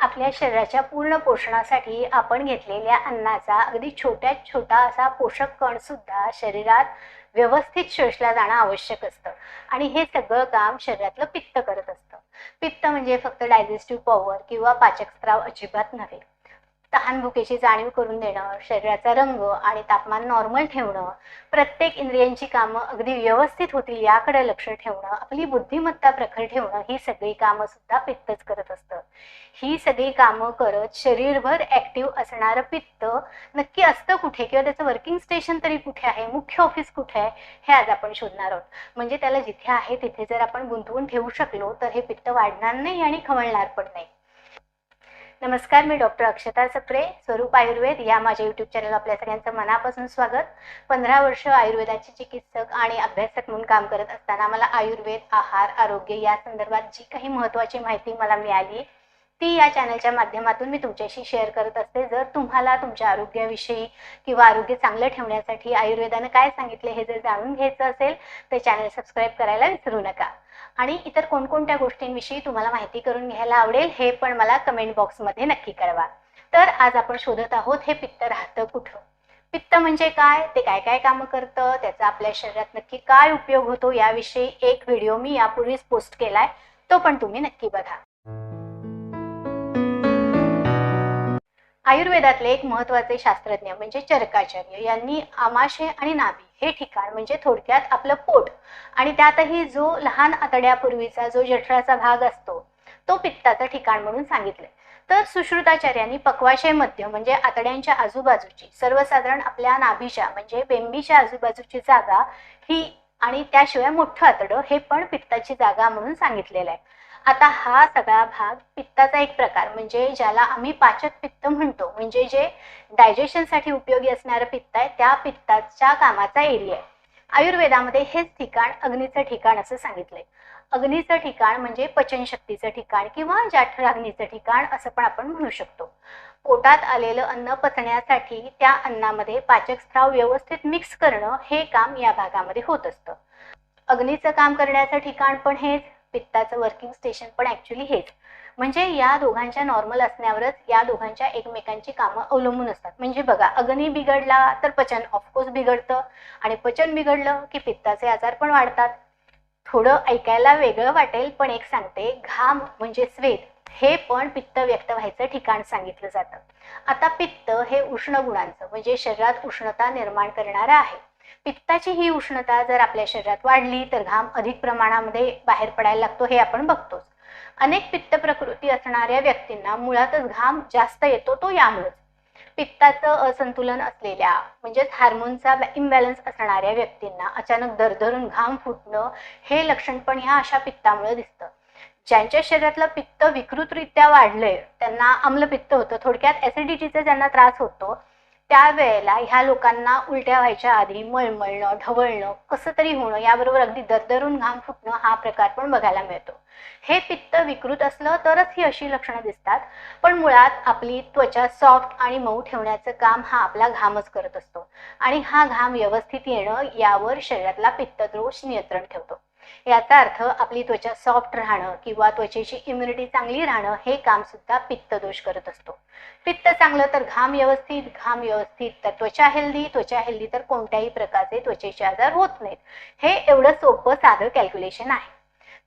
आपल्या शरीराच्या पूर्ण पोषणासाठी आपण घेतलेल्या अन्नाचा अगदी छोट्यात छोटा असा पोषक कण सुद्धा शरीरात व्यवस्थित शोषला जाणं आवश्यक असतं. आणि हे सगळं काम शरीरातलं पित्त करत असतं. पित्त म्हणजे फक्त डायजेस्टिव्ह पॉवर किंवा पाचक स्त्राव अजिबात नव्हे. तहान भुकेची जाणीव करून देणं शरीराचा रंग आणि तापमान नॉर्मल ठेवणं प्रत्येक इंद्रियांची कामं अगदी व्यवस्थित होतील याकडे लक्ष ठेवणं आपली बुद्धिमत्ता प्रखर ठेवणं ही सगळी कामं सुद्धा पित्तच करत असतं. ही सगळी कामं करत शरीरभर ऍक्टिव्ह असणारं पित्त नक्की असतं कुठे? किंवा त्याचं वर्किंग स्टेशन तरी कुठे आहे? मुख्य ऑफिस कुठे आहे? हे आज आपण शोधणार आहोत. म्हणजे त्याला जिथे आहे तिथे जर आपण गुंतवून ठेवू शकलो तर हे पित्त वाढणार नाही आणि खवळणार पण नाही. नमस्कार मी डॉक्टर अक्षता सप्रे स्वरूप आयुर्वेद या माझ्या युट्यूब चॅनल आपल्या सगळ्यांचं मनापासून स्वागत. पंधरा वर्ष आयुर्वेदाचे चिकित्सक आणि अभ्यासक म्हणून काम करत असताना मला आयुर्वेद आहार आरोग्य या संदर्भात जी काही महत्त्वाची माहिती मला मिळाली ती या चॅनलच्या माध्यमातून मी तुमच्याशी शेअर करत असते. जर तुम्हाला तुमच्या आरोग्याविषयी किंवा आरोग्य चांगलं ठेवण्यासाठी आयुर्वेदानं काय सांगितले हे जर जाणून घ्यायचं असेल तर चॅनल सबस्क्राईब करायला विसरू नका. आणि इतर कोणकोणत्या गोष्टींविषयी तुम्हाला माहिती करून घ्यायला आवडेल हे पण मला कमेंट बॉक्समध्ये नक्की कळवा. तर आज आपण शोधत आहोत हे पित्त राहतं कुठं? पित्त म्हणजे काय? ते काय काय कामं करतं? त्याचा आपल्या शरीरात नक्की काय उपयोग होतो? याविषयी एक व्हिडिओ मी यापूर्वीच पोस्ट केलाय तो पण तुम्ही नक्की बघा. आयुर्वेदातले एक महत्त्वाचे शास्त्रज्ञ म्हणजे चरकाचार्य यांनी आमाशय आणि नाभी हे ठिकाण म्हणजे थोडक्यात आपलं पोट आणि त्यातही जो लहान आतड्यापूर्वीचा जो जठराचा भाग असतो तो पित्ताचं ठिकाण म्हणून सांगितलंय. तर सुश्रुताचार्यांनी पक्वाशय मध्य म्हणजे आतड्यांच्या आजूबाजूची सर्वसाधारण आपल्या नाभीच्या म्हणजे बेंबीच्या आजूबाजूची जागा ही आणि त्याशिवाय मोठं आतडं हे पण पित्ताची जागा म्हणून सांगितलेलं आहे. आता हा सगळा भाग पित्ताचा एक प्रकार म्हणजे ज्याला आम्ही पाचक पित्त म्हणतो. म्हणजे जे डायजेशनसाठी उपयोगी असणारं पित्त आहे त्या पित्ताच्या कामाचा एरिया आहे. आयुर्वेदामध्ये हेच ठिकाण अग्नीचं ठिकाण असं सांगितलंय. अग्नीचं ठिकाण म्हणजे पचनशक्तीचं ठिकाण किंवा जाठराग्नीचं ठिकाण असं पण आपण म्हणू शकतो. पोटात आलेलं अन्न पचण्यासाठी त्या अन्नामध्ये पाचक स्त्राव व्यवस्थित मिक्स करणं हे काम या भागामध्ये होत असतं. अग्नीचं काम करण्याचं ठिकाण पण हेच. पित्ताचं वर्किंग स्टेशन पण ऍक्च्युली हेच. म्हणजे या दोघांच्या नॉर्मल असण्यावरच या दोघांच्या एकमेकांची कामं अवलंबून असतात. म्हणजे बघा अग्नी बिघडला तर पचन. ऑफकोर्स बिघडतं. आणि पचन बिघडलं की पित्ताचे आजार पण वाढतात. थोडं ऐकायला वेगळं वाटेल पण एक सांगते घाम म्हणजे स्वेद. हे पण पित्त व्यक्त व्हायचं ठिकाण सांगितलं जातं. आता पित्त हे उष्ण गुणांचं म्हणजे शरीरात उष्णता निर्माण करणारं आहे. पित्ताची ही उष्णता जर आपल्या शरीरात वाढली तर घाम अधिक प्रमाणामध्ये बाहेर पडायला लागतो हे आपण बघतोच. अनेक पित्त प्रकृती असणाऱ्या व्यक्तींना मुळातच घाम जास्त येतो तो यामुळेच. पित्ताचं असंतुलन असलेल्या म्हणजेच हार्मोनचा इम्बॅलन्स असणाऱ्या व्यक्तींना अचानक दरधरून घाम फुटणं हे लक्षण पण ह्या अशा पित्तामुळे दिसतं. ज्यांच्या शरीरातलं पित्त विकृतरित्या वाढलंय त्यांना आम्लपित्त होतं. थोडक्यात ऍसिडिटीचा ज्यांना त्रास होतो त्यावेळेला ह्या लोकांना उलट्या व्हायच्या आधी मळमळणं ढवळणं कसं तरी होणं याबरोबर अगदी दरदरून घाम फुटणं हा प्रकार पण बघायला मिळतो. हे पित्त विकृत असलं तरच ही अशी लक्षणं दिसतात पण मुळात आपली त्वचा सॉफ्ट आणि मऊ ठेवण्याचं काम हा आपला घामच करत असतो. आणि हा घाम व्यवस्थित येणं यावर शरीरातला पित्तदोष नियंत्रण ठेवतो. याचा अर्थ आपली त्वचा सॉफ्ट राहणं किंवा त्वचेची इम्युनिटी चांगली राहणं हे काम सुद्धा पित्तदोष करत असतो. पित्त चांगलं तर घाम व्यवस्थित घाम व्यवस्थित तर त्वचा हेल्दी त्वचा हेल्दी तर कोणत्याही प्रकारचे त्वचेचे आजार होत नाहीत. हे एवढं सोपं साधं कॅल्क्युलेशन आहे.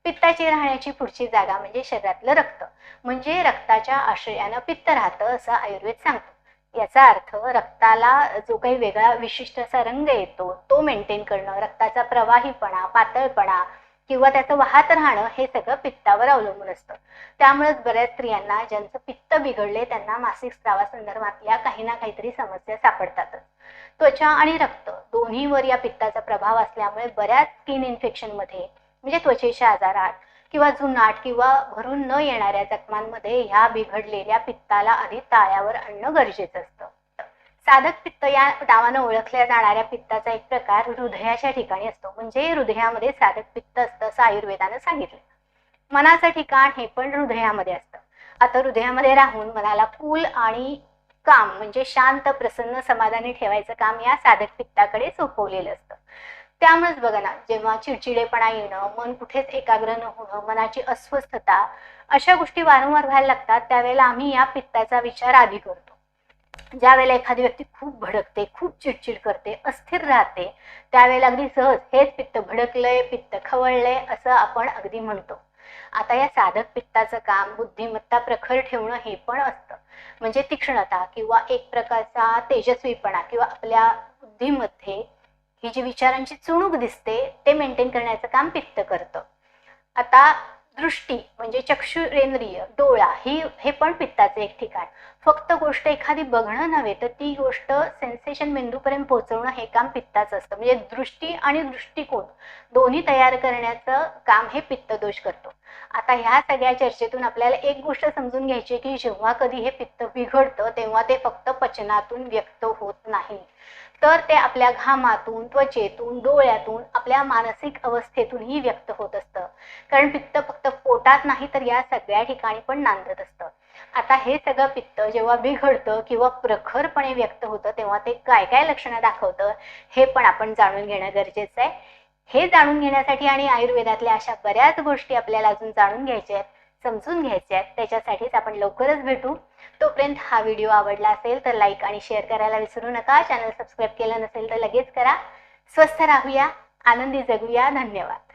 पित्ताची राहण्याची पुढची जागा म्हणजे शरीरातलं रक्त. म्हणजे रक्ताच्या आश्रयानं पित्त राहतं असं आयुर्वेद सांगतो. याचा अर्थ रक्ताला जो काही वेगळा विशिष्ट असा रंग येतो तो मेंटेन करणं रक्ताचा प्रवाहीपणा पातळपणा किंवा त्याचं वाहत राहणं हे सगळं पित्तावर अवलंबून असतं. त्यामुळेच बऱ्याच स्त्रियांना ज्यांचं पित्त बिघडले त्यांना मासिक स्त्रावासंदर्भातल्या काही ना काहीतरी समस्या सापडतातच त्वचा आणि रक्त दोन्हीवर या पित्ताचा प्रभाव असल्यामुळे बऱ्याच स्किन इन्फेक्शनमध्ये म्हणजे त्वचेच्या आजारात किंवा जुनाट किंवा भरून न येणाऱ्या जखमांमध्ये ह्या बिघडलेल्या पित्ताला आधी ताळ्यावर आणणं गरजेचं असतं. साधक पित्त या नावानं ओळखल्या जाणाऱ्या पित्ताचा एक प्रकार हृदयाच्या ठिकाणी असतो. म्हणजे हृदयामध्ये साधक पित्त असतं असं आयुर्वेदानं सांगितलं. मनाचं ठिकाण हे पण हृदयामध्ये असतं. आता हृदयामध्ये राहून मनाला कुल आणि काम म्हणजे शांत प्रसन्न समाधानी ठेवायचं काम या साधक पित्ताकडे सोपवलेलं असतं. त्यामुळेच बघा ना जेव्हा चिडचिडेपणा येणं मन कुठेच एकाग्र न होणं मनाची अस्वस्थता अशा गोष्टी वारंवार व्हायला लागतात त्यावेळेला आम्ही या पित्ताचा विचार आधी करतो. ज्या वेळेला एखादी व्यक्ती खूप भडकते खूप चिडचिड करते अस्थिर राहते त्यावेळेला अगदी सहज हेच पित्त भडकलंय पित्त खवळलंय असं आपण अगदी म्हणतो. आता या साधक पित्ताचं काम बुद्धिमत्ता प्रखर ठेवणं हे पण असतं. म्हणजे तीक्ष्णता किंवा एक प्रकारचा तेजस्वीपणा किंवा आपल्या बुद्धीमध्ये ही जी विचारांची चुणूक दिसते ते मेंटेन करण्याचं काम पित्त करतं. आता दृष्टी म्हणजे चक्षुरेंद्रिय डोळा ही हे पण पित्ताचे एक ठिकाण. फक्त गोष्ट एखादी बघणं नव्हे तर ती गोष्ट सेन्सेशन मेंदूपर्यंत पोहोचवणं हे काम पित्ताचं असतं. म्हणजे दृष्टी आणि दृष्टिकोन दोन्ही तयार करण्याचं काम हे पित्त दोष करतो. आता ह्या सगळ्या चर्चेतून आपल्याला एक गोष्ट समजून घ्यायची की जेव्हा कधी हे पित्त बिघडतं तेव्हा ते फक्त पचनातून व्यक्त होत नाही. तर ते आपल्या घामातून त्वचेतून डोळ्यातून आपल्या मानसिक अवस्थेतूनही व्यक्त होत असतं. कारण पित्त फक्त पोटात नाही तर या सगळ्या ठिकाणी पण नांदत असतं. आता हे सगळं पित्त जेव्हा बिघडतं किंवा प्रखरपणे व्यक्त होतं तेव्हा ते काय काय लक्षणं दाखवतं हे पण आपण जाणून घेणं गरजेचं आहे. हे जाणून घेण्यासाठी आणि आयुर्वेदातल्या अशा बऱ्याच गोष्टी आपल्याला अजून जाणून घ्यायच्या आहेत समजून घ्यायच्या आहेत त्याच्यासाठीच आपण लवकरच भेटू. तोपर्यंत हा व्हिडिओ आवडला असेल तर लाईक आणि शेअर करायला विसरू नका. चॅनल सबस्क्राईब केलं नसेल तर लगेच करा. स्वस्थ राहूया. आनंदी जगूया. धन्यवाद.